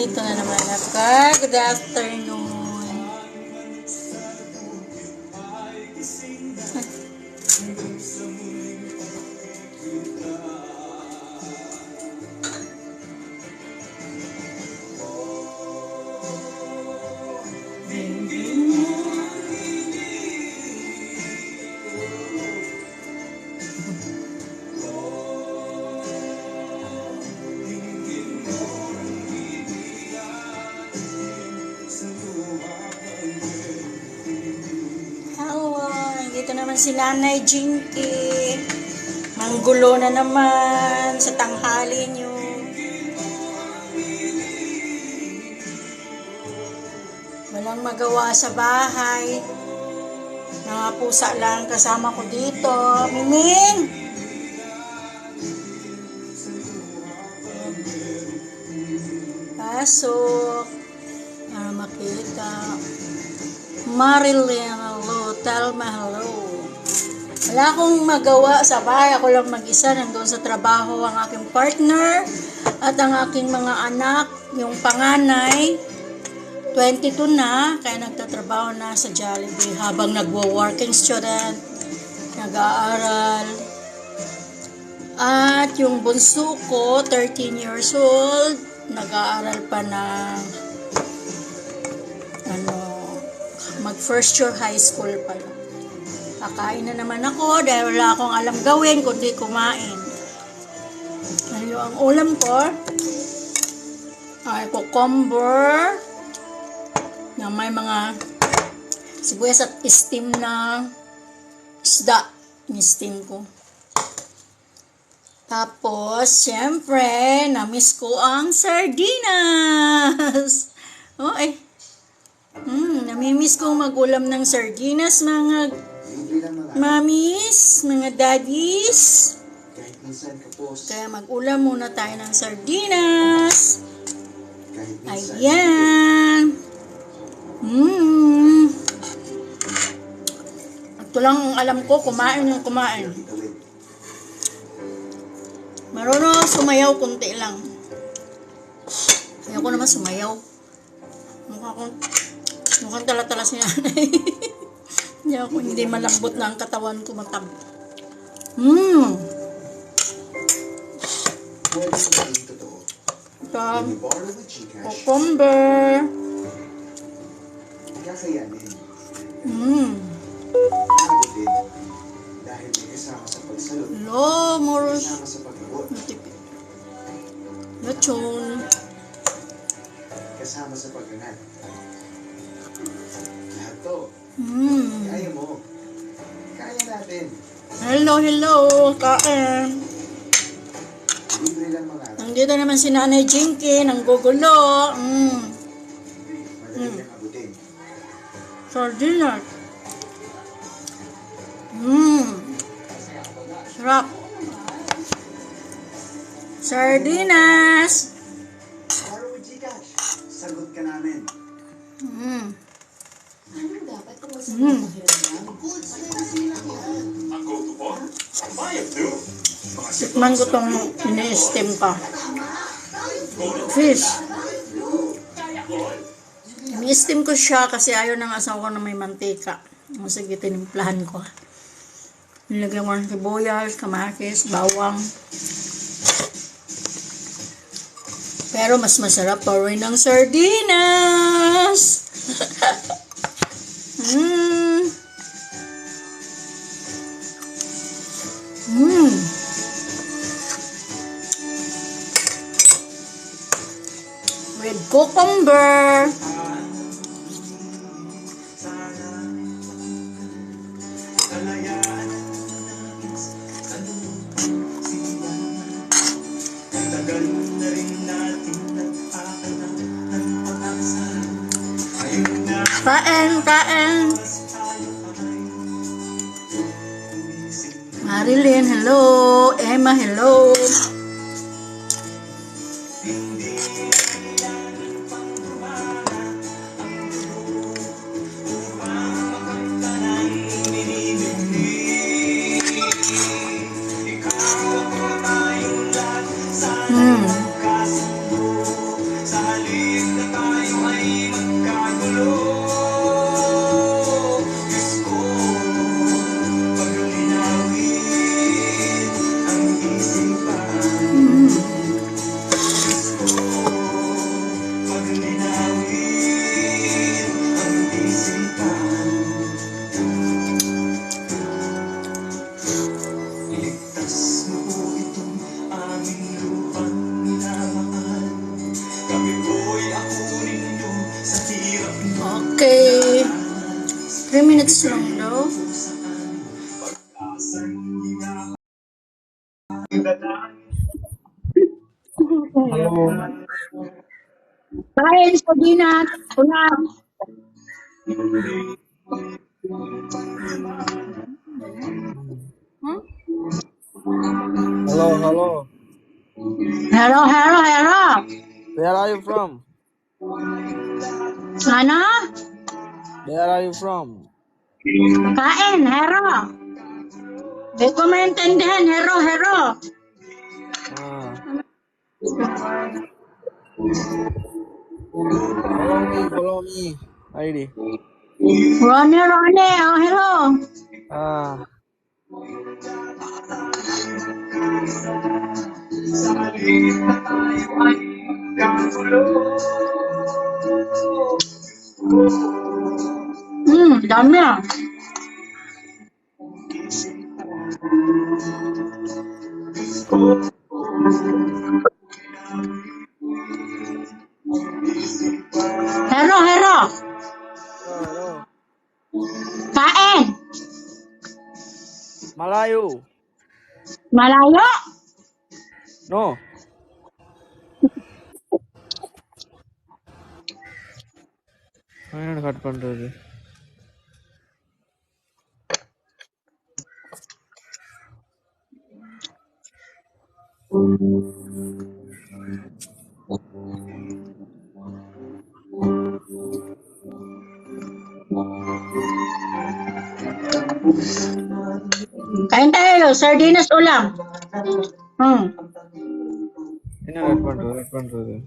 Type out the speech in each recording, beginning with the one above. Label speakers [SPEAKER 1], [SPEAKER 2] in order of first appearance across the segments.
[SPEAKER 1] Nandito na naman ako. Good afternoon. Naman si Nanay Jinky. Manggulo na naman sa tanghali niyo. Walang magawa sa bahay. Mga pusa lang kasama ko dito. Miming! Pasok. Para makita. Marilyn, hello. Telma, hello. Wala akong magawa sa bahay. Ako lang mag-isa. Nandun sa trabaho ang aking partner at ang aking mga anak. Yung panganay, 22 na. Kaya nagtatrabaho na sa Jollibee habang nagwo-working student. Nag-aaral. At yung bunso ko, 13 years old, nag-aaral pa ng ano, mag first year high school pa lang. Kakain na naman ako dahil wala akong alam gawin kundi kumain. Ano ang ulam ko? Ay, cucumber na may mga sibuyas at steam na isda. Ni-steam ko. Tapos, syempre, na-miss ko ang sardinas. Oh, eh. Hmm, namimiss ko magulam ng sardinas, mga mamis, mga daddies.
[SPEAKER 2] kahit minsan kapos,
[SPEAKER 1] Kaya mag-ulam muna tayo ng sardinas.
[SPEAKER 2] kahit minsan
[SPEAKER 1] Ayan. Hmm. Ito lang ang alam ko, kumain yung kumain. Marunong sumayaw kunti lang. Ayoko naman sumayaw. Mukha ko, mukhang tala-tala si nanay. hindi ako, hindi malambot na ang katawan ko matab.
[SPEAKER 2] With Gcash,
[SPEAKER 1] cucumber.
[SPEAKER 2] pagsalot,
[SPEAKER 1] Lo,
[SPEAKER 2] paglabot,
[SPEAKER 1] matipid. Lechon.
[SPEAKER 2] kasama sa pagganat. Lahat to,
[SPEAKER 1] Hmm.
[SPEAKER 2] kaya mo. Kaya natin.
[SPEAKER 1] Hello, hello. Kain.
[SPEAKER 2] Libre lang mga
[SPEAKER 1] Nandito naman si Nanay Jinky, nang gugulo. Mm.
[SPEAKER 2] madali lang abutin.
[SPEAKER 1] Sardinas. Mmm. Sarap. Sardinas.
[SPEAKER 2] Sagot ka namin.
[SPEAKER 1] Mmm.
[SPEAKER 3] Mga
[SPEAKER 1] Tikman ko tong ini-steam pa. Fish. Ini-steam ko siya kasi ayaw ng asawa ko na may mantika. Sige, tinimplahan ko. Nilagyan ko ng sibuyas, kamatis, bawang. Pero mas masarap pa rin ng sardinas.
[SPEAKER 3] Ayun na
[SPEAKER 1] Kain, kain. Marilyn, hello. Emma, hello. Kain sa dinat. Ulam.
[SPEAKER 4] Hello, hello.
[SPEAKER 1] Hello, hello, hello.
[SPEAKER 4] Where are you from?
[SPEAKER 1] Ano?
[SPEAKER 4] Where are you from?
[SPEAKER 1] Kain, hero. Di ko maintindihan, hero, hero.
[SPEAKER 4] Ah. Follow me, follow me. ID.
[SPEAKER 1] Ronnie, Ronnie, oh, hello.
[SPEAKER 4] Ah.
[SPEAKER 1] Hmm, dami ah. Hero, Kain.
[SPEAKER 4] Malayu.
[SPEAKER 1] Malayo.
[SPEAKER 4] No. என்ன கட் பண்றது
[SPEAKER 1] Kain tayo, sardinas ulam. Hmm.
[SPEAKER 4] Ano, wait one, wait one, wait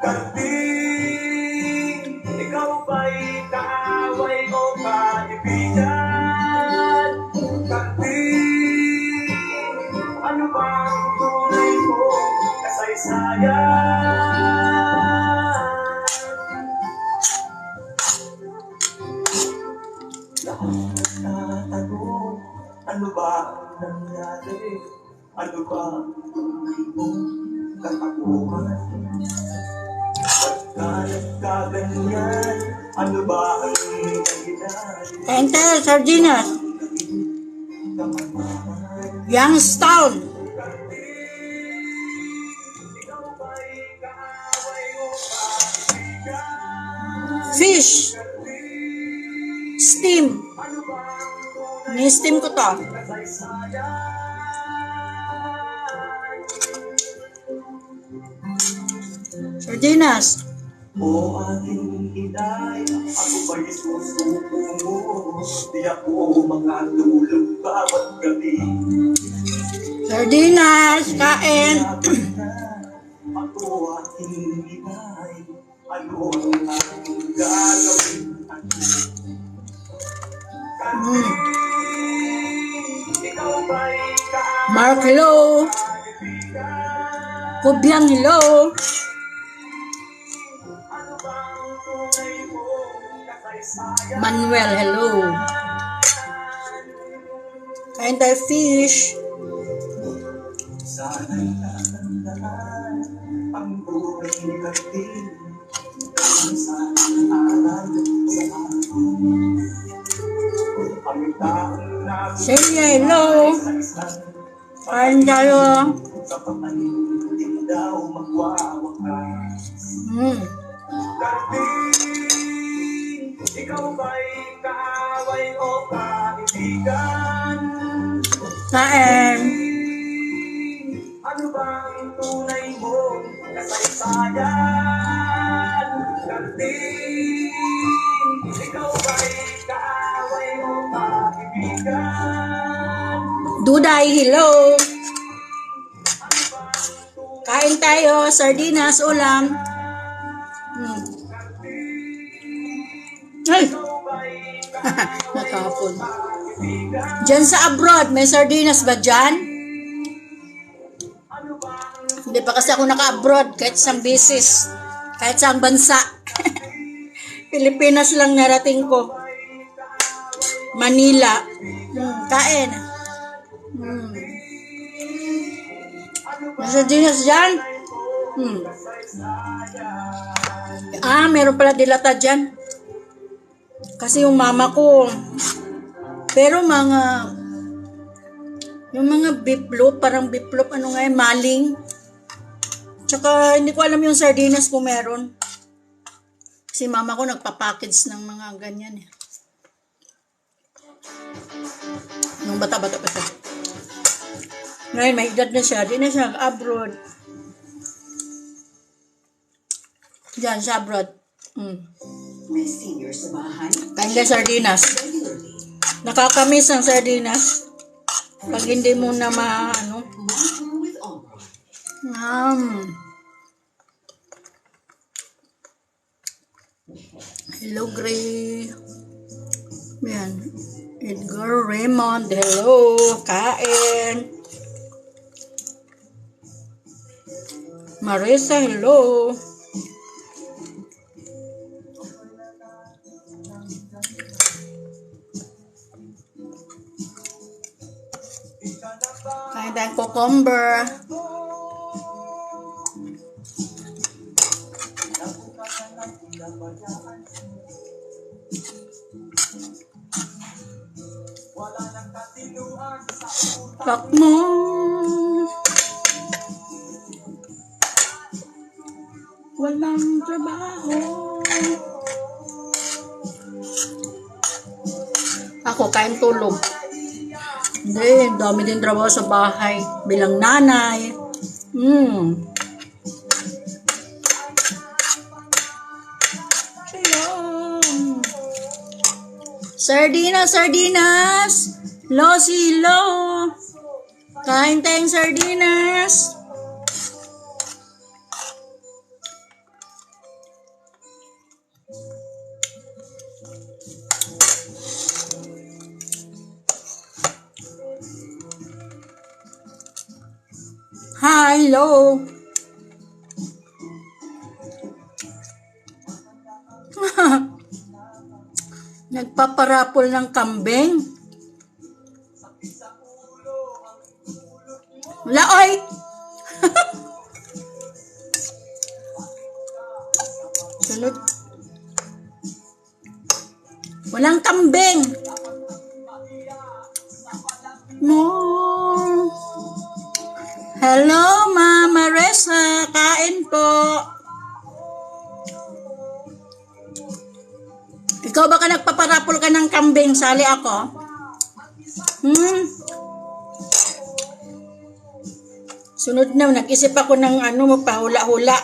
[SPEAKER 4] Kasi
[SPEAKER 3] ikaw ba'y kaaway o kaibigan? Kasi ano bang tunay mo kasaysayan? Ang nangyari? Ano ba ang tunay mong katapuhan? Pagka nagkaganyan, ano ba ang dahilan?
[SPEAKER 1] Tayo, sardinas. Youngstown. Fish. Steam. Ni-steam ko to. Sardinas.
[SPEAKER 3] O aking inay, ako ba'y susuko mo? Di ako makatulog bawat gabi.
[SPEAKER 1] Sardinas. Kain.
[SPEAKER 3] Ako aking inay, ano ang aking gagawin?
[SPEAKER 1] Mm. Mark Hello. Kubyang Hello. Manuel Hello. Kain tayo fish.
[SPEAKER 3] Ang buhay ni Katin. Ang sana'y aral sa akin. Ang taong nasa
[SPEAKER 1] Celia Hello. Kain tayo. Mm. Kain. Duday Hello. Kain tayo. Sardinas ulam. Mm. Ay! Natapon. Diyan sa abroad, may sardinas ba dyan? Hindi pa kasi ako naka-abroad kahit isang beses. Kahit sa bansa. Pilipinas lang narating ko. Manila. Hmm, kain. Hmm. Sardinas dyan? Hmm. Ah, meron pala dilata dyan. Kasi yung mama ko, pero mga, yung mga biplop, parang biplop, ano nga yun, maling. Tsaka, hindi ko alam yung sardinas kung meron. Kasi mama ko nagpa-package ng mga ganyan eh. Nung bata-bata pa siya. Ngayon, may edad na siya. Di na siya abroad. Diyan, sa abroad. Mm.
[SPEAKER 5] May senior sa bahay.
[SPEAKER 1] Kain ka sardinas. Nakakamis ang sardinas. Pag hindi mo na ma, ano. Um, hello, Gray. Yan. Edgar Raymond, hello. Kain. Marisa, hello. Kain tayong cucumber. Pak mo. Walang trabaho. Ako, kain tulog. Hindi, dami din trabaho sa bahay. Bilang nanay. Hmm. Sardinas, sardinas. Lo, silo. Kain tayong sardinas. Hello. Nagpaparapol ng kambing. Walang kambing. No. Hello, Mama Resa. Kain po. Ikaw baka nagpaparapol ka ng kambing? Sali ako. Hmm. Sunod na, nag-isip ako ng ano, mapahula-hula.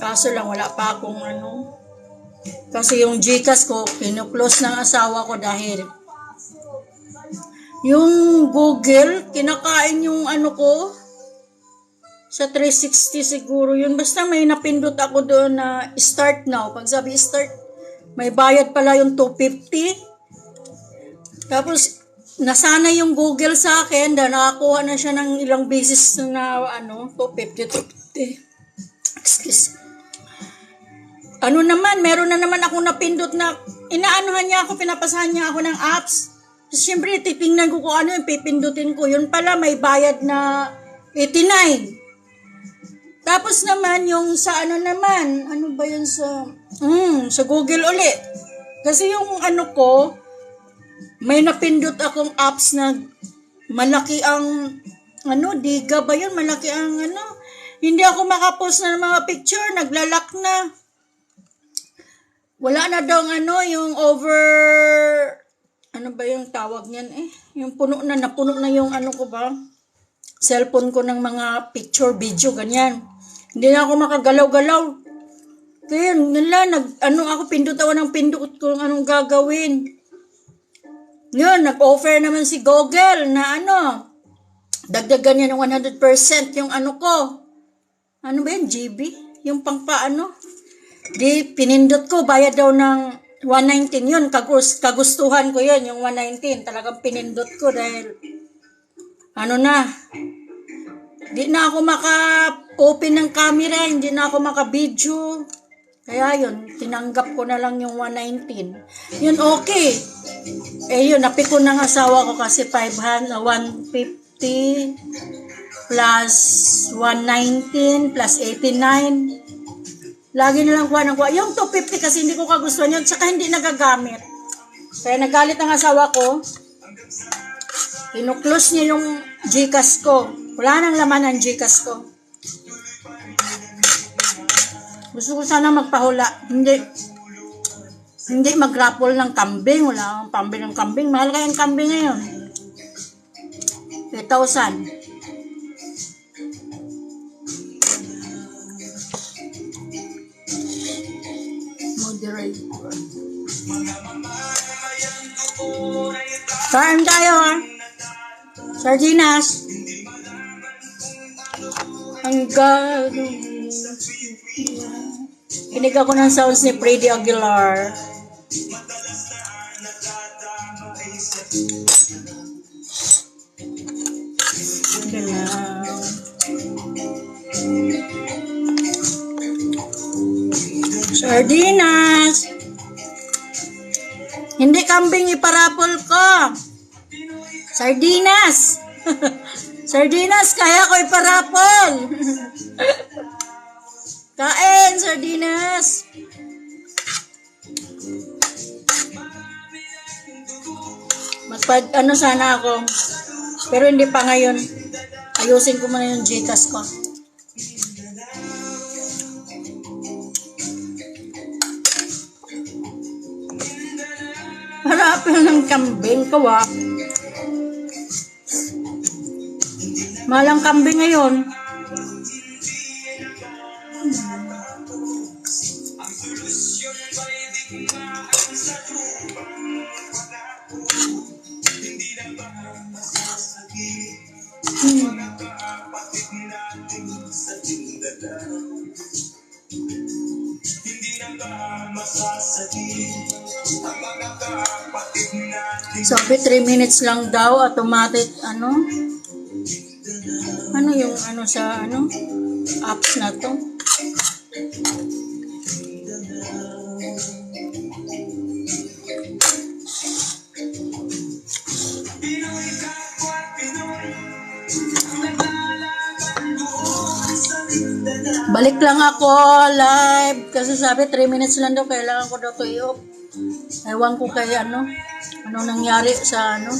[SPEAKER 1] Kaso lang, wala pa akong ano. Kasi yung Gcash ko, kinuklose ng asawa ko dahil yung Google, kinakain yung ano ko, sa 360 siguro yun. Basta may napindot ako doon na start now. Pag sabi start, may bayad pala yung 250. Tapos, nasana yung Google sa akin dahil nakakuha na siya ng ilang beses na ano, 250, 250. Excuse. Ano naman, meron na naman ako napindot na inaanuhan niya ako, pinapasahan niya ako ng apps. Tapos syempre, titingnan ko kung ano yung pipindutin ko. Yun pala, may bayad na 89. Tapos naman, yung sa ano naman, ano ba yun sa, hmm, sa Google uli. Kasi yung ano ko, may napindot akong apps na malaki ang, ano, diga ba yun? Malaki ang ano. Hindi ako makapost na ng mga picture, naglalak na. Wala na daw ano, yung over, ano ba yung tawag niyan eh? Yung puno na, napuno na yung ano ko ba? Cellphone ko ng mga picture, video, ganyan. Hindi na ako makagalaw-galaw. Kaya nila, nag, ano ako, pindot ako ng pindot kung anong gagawin. Yun, nag-offer naman si Google na ano, dagdagan niya ng 100% yung ano ko. Ano ba yun, GB? Yung pang paano? Di, pinindot ko, bayad daw ng 119 yun. Kagus, kagustuhan ko yun, yung 119. Talagang pinindot ko dahil, ano na, di na ako maka-open ng camera, hindi na ako maka-video. Kaya yun, tinanggap ko na lang yung 119. Yun, okay. Eh yun, napiko ng asawa ko kasi 500, 150, plus 119 plus 89. Lagi nilang kuha ng kuha. Yung 250 kasi hindi ko kagustuhan yun, tsaka hindi nagagamit. Kaya nagalit ang asawa ko. Kinuklose niya yung Gcash ko. Wala nang laman ang Gcash ko. Gusto ko sana magpahula. Hindi. Hindi mag-raffle ng kambing. Wala akong pambili ng kambing. Mahal kayang kambing ngayon. 8,000. Moderate. Kain tayo ha. Sardinas. Ang gagawin. Kinig ako ng sounds ni Freddy Aguilar. Ganun. Sardinas. Hindi kambing iparapol ko. Sardinas. sardinas, kaya ko iparapol. Kain, sardinas. Magpad, ano sana ako. Pero hindi pa ngayon. Ayusin ko muna yung Gcash ko. Harapin ng kambing ah. Malang kambing ngayon. Sabi 3 minutes lang daw automatic ano? Ano yung ano sa ano? Apps na to? Balik lang ako live kasi sabi 3 minutes lang daw kailangan ko daw to i-off. Ewan ko kay ano, ano nangyari sa ano,